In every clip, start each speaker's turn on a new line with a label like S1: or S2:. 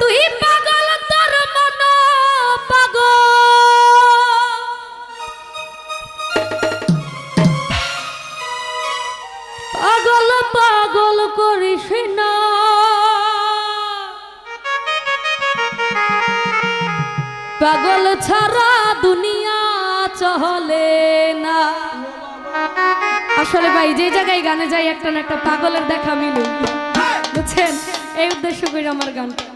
S1: তুই পাগল তোর মন পাগল। পাগল পাগল করিস না। পাগল ছাড়া দুনিয়া চলে না। আসলে ভাই যে জায়গায় গানে যাই একটা না একটা পাগলের দেখা মিলে হ্যাঁ। বুঝছেন? এই উদ্দেশ্য করে আমার গানটা।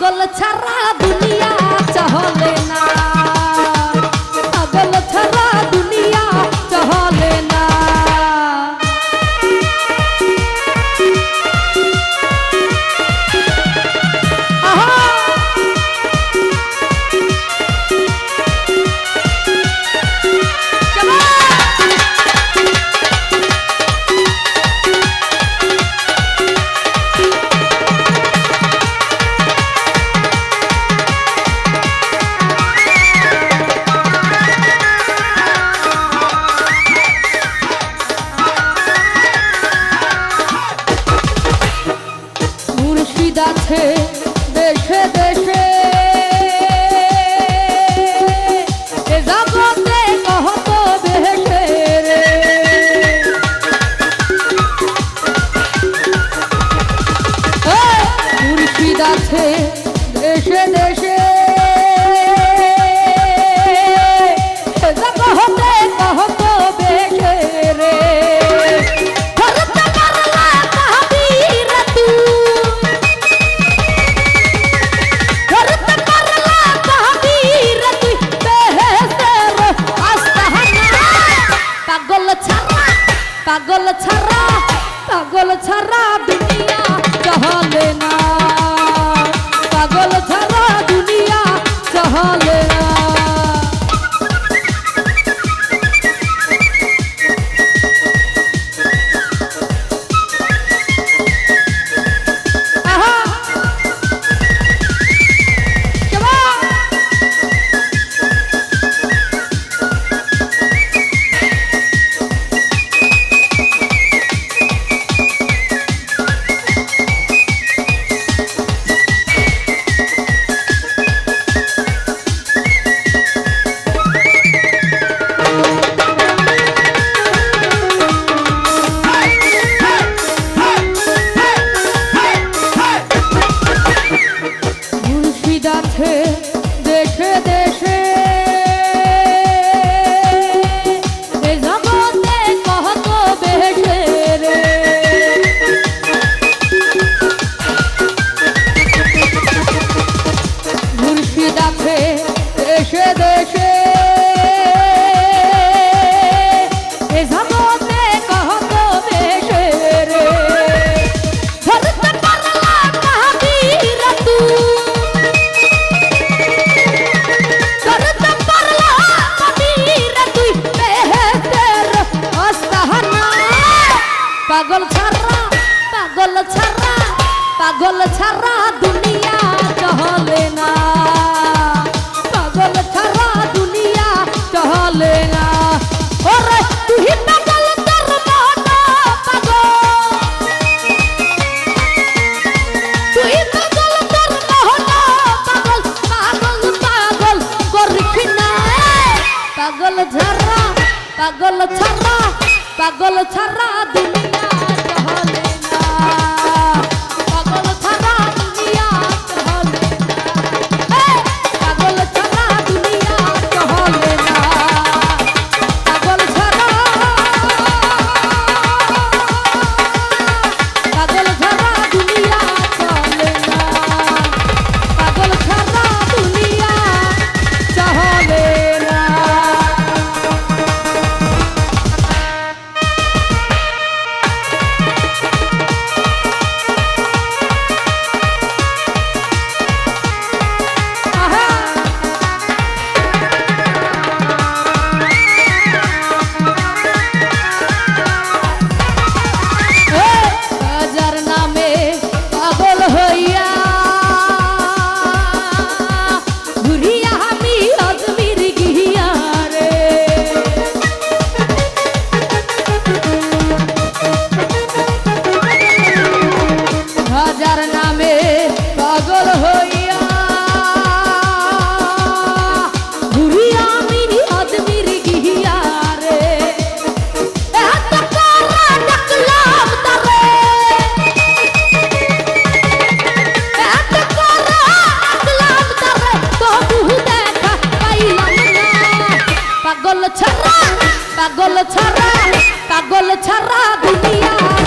S1: পাগল ছাড়া দুনিয়া পাগল ছাড়া পাগল ছাড়া পাগল ছাড়া দুনিয়া চলে না। পাগল ছাড়া দুনিয়া চলে না। ওরে, তুই পাগল পাগল ছাড়া পাগল ছাড়া পাগল ছাড়া পাগল ছাড়া পাগল ছাড়া দুনিয়া।